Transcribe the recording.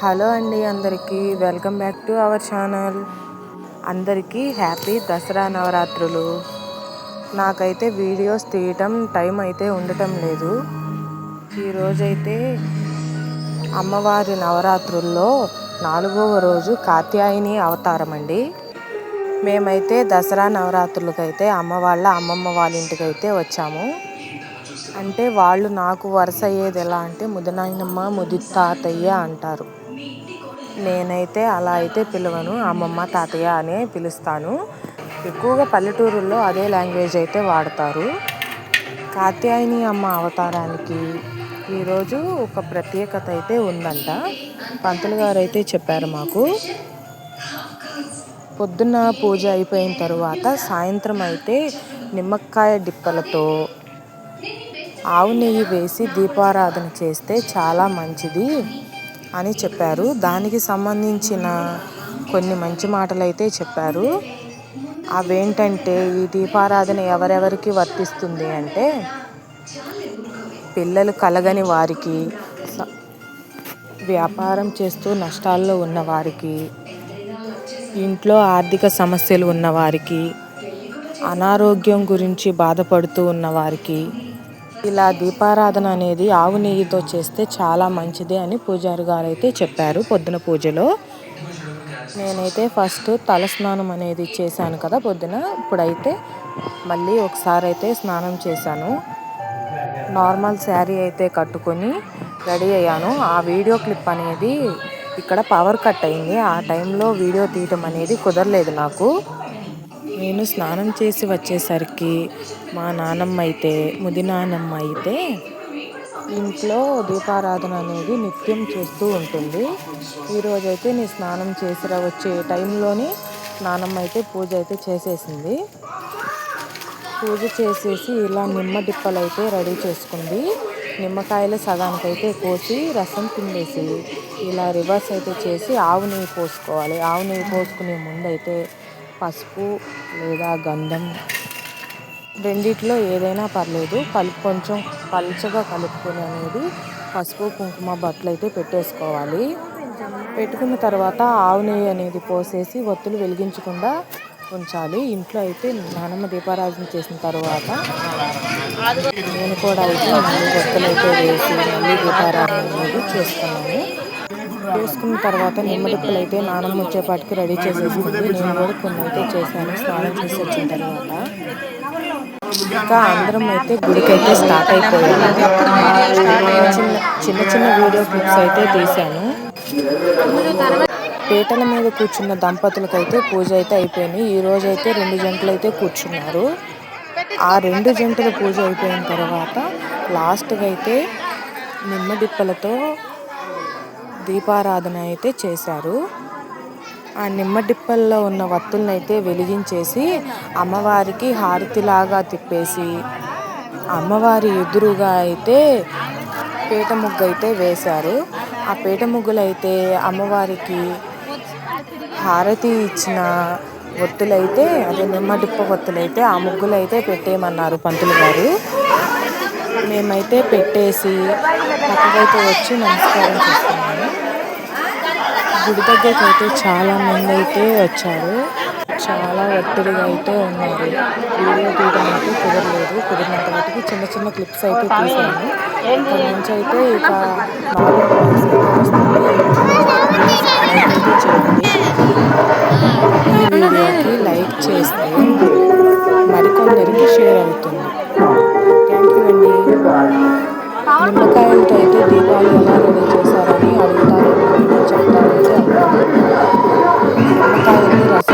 Hello అండి అందరికీ welcome back to our channel. అందరికీ హ్యాపీ దసరా నవరాత్రులు. నాకైతే వీడియోస్ తీయటం టైం అయితే ఉండటం లేదు. ఈరోజైతే అమ్మవారి నవరాత్రుల్లో నాలుగవ రోజు కాత్యాయని అవతారం అండి. మేమైతే దసరా నవరాత్రులకైతే అమ్మ వాళ్ళ అమ్మమ్మ వాళ్ళ ఇంటికైతే వచ్చాము. అంటే వాళ్ళు నాకు వరుస అయ్యేది ఎలా అంటే ముదనాయనమ్మ ముది తాతయ్య అంటారు. నేనైతే అలా అయితే పిలవను అమ్మమ్మ తాతయ్య అనే పిలుస్తాను. ఎక్కువగా పల్లెటూరుల్లో అదే లాంగ్వేజ్ అయితే వాడతారు. కాత్యాయని అమ్మ అవతారానికి ఈరోజు ఒక ప్రత్యేకత అయితే ఉందంట. పంతులు గారు అయితే చెప్పారు మాకు. పొద్దున్న పూజ అయిపోయిన తర్వాత సాయంత్రం అయితే నిమ్మకాయ డిప్పలతో ఆవు నెయ్యి వేసి దీపారాధన చేస్తే చాలా మంచిది అని చెప్పారు. దానికి సంబంధించిన కొన్ని మంచి మాటలు అయితే చెప్పారు. అవేంటంటే ఈ దీపారాధన ఎవరెవరికి వర్తిస్తుంది అంటే పిల్లలు కలగని వారికి వ్యాపారం చేస్తూ నష్టాల్లో ఉన్న వారికి ఇంట్లో ఆర్థిక సమస్యలు ఉన్నవారికి అనారోగ్యం గురించి బాధపడుతూ ఉన్నవారికి ఇలా దీపారాధన అనేది ఆవు నెయ్యితో చేస్తే చాలా మంచిది అని పూజారి గారు అయితే చెప్పారు పొద్దున పూజలో. నేనైతే ఫస్ట్ తలస్నానం అనేది చేశాను కదా పొద్దున. ఇప్పుడైతే మళ్ళీ ఒకసారి అయితే స్నానం చేశాను. నార్మల్ శారీ అయితే కట్టుకొని రెడీ అయ్యాను. ఆ వీడియో క్లిప్ అనేది ఇక్కడ పవర్ కట్ అయింది. ఆ టైంలో వీడియో తీయటం అనేది కుదరలేదు నాకు. నేను స్నానం చేసి వచ్చేసరికి మా నానమ్మ అయితే ముది నానమ్మ అయితే ఇంట్లో దీపారాధన అనేది నిత్యం చేస్తూ ఉంటుంది. ఈరోజైతే నేను స్నానం చేసి వచ్చే టైంలోనే నానమ్మ అయితే పూజ అయితే చేసేసింది. పూజ చేసేసి ఇలా నిమ్మ డిప్పలు అయితే రెడీ చేసుకుంది. నిమ్మకాయలు సగానికైతే కోసి రసం పిండేసి ఇలా రివర్స్ అయితే చేసి ఆవు నెయ్యి పోసుకోవాలి. ఆవు నెయ్యి పోసుకునే ముందు అయితే పసుపు లేదా గంధం రెండిట్లో ఏదైనా పర్లేదు. కలుపు కొంచెం పలుచగా కలుపుకొని అనేది పసుపు కుంకుమ బట్టలు అయితే పెట్టేసుకోవాలి. పెట్టుకున్న తర్వాత ఆవు నెయ్యి అనేది పోసేసి ఒత్తులు వెలిగించకుండా ఉంచాలి. ఇంట్లో అయితే నానమ్మ దీపారాధన చేసిన తర్వాత నేను కూడా అయితే మళ్ళీ ఒత్తులు అయితే వేసి మళ్ళీ దీపారాధన అనేది చేస్తున్నాను వేసుకున్న తర్వాత నిమ్మడిప్పులు అయితే నానమ్మ వచ్చేపాటికి రెడీ చేసేసి నేను కూడా కొన్ని అయితే చేశాను. స్నానం చేసి వచ్చిన తర్వాత. ఇంకా అందరం అయితే గుడికి అయితే స్టార్ట్ అయిపోయాను చిన్న చిన్న చిన్న వీడియో క్లిప్స్ అయితే తీశాను. పీటల మీద కూర్చున్న దంపతులకైతే పూజ అయితే అయిపోయింది. ఈ రోజు అయితే రెండు జంటలు అయితే కూర్చున్నారు. ఆ రెండు జంటల పూజ అయిపోయిన తర్వాత లాస్ట్గా అయితే నిమ్మడిప్పలతో దీపారాధన అయితే చేశారు. ఆ నిమ్మడిప్పల్లో ఉన్న వత్తుల్ని అయితే వెలిగించేసి అమ్మవారికి హారతిలాగా తిప్పేసి అమ్మవారి ఎదురుగా అయితే పీట ముగ్గు అయితే వేశారు. ఆ పీట ముగ్గులు అయితే అమ్మవారికి హారతి ఇచ్చిన ఒత్తులైతే అదే నిమ్మడిప్ప ఒత్తులైతే ఆ ముగ్గులు అయితే పెట్టేయమన్నారు పంతులు గారు. మేమైతే పెట్టేసి పక్కకైతే వచ్చి నమస్కారం చేస్తున్నాము. గుడి దగ్గరికి అయితే చాలా మంది అయితే వచ్చారు. చాలా ఒత్తిడిగా అయితే ఉన్నారు. వీడియో తీయడానికి కుదరలేదు. కుదిరినంత వాటికి చిన్న చిన్న క్లిప్స్ అయితే తీసాను ఇక్కడ నుంచి అయితే ఇక వస్తుంది నిమ్మకాయలతో అయితే దీపాలు ఎలా రెడీ చేశారని అడుగుతారు. చెప్తారైతే నిమ్మకాయల్ని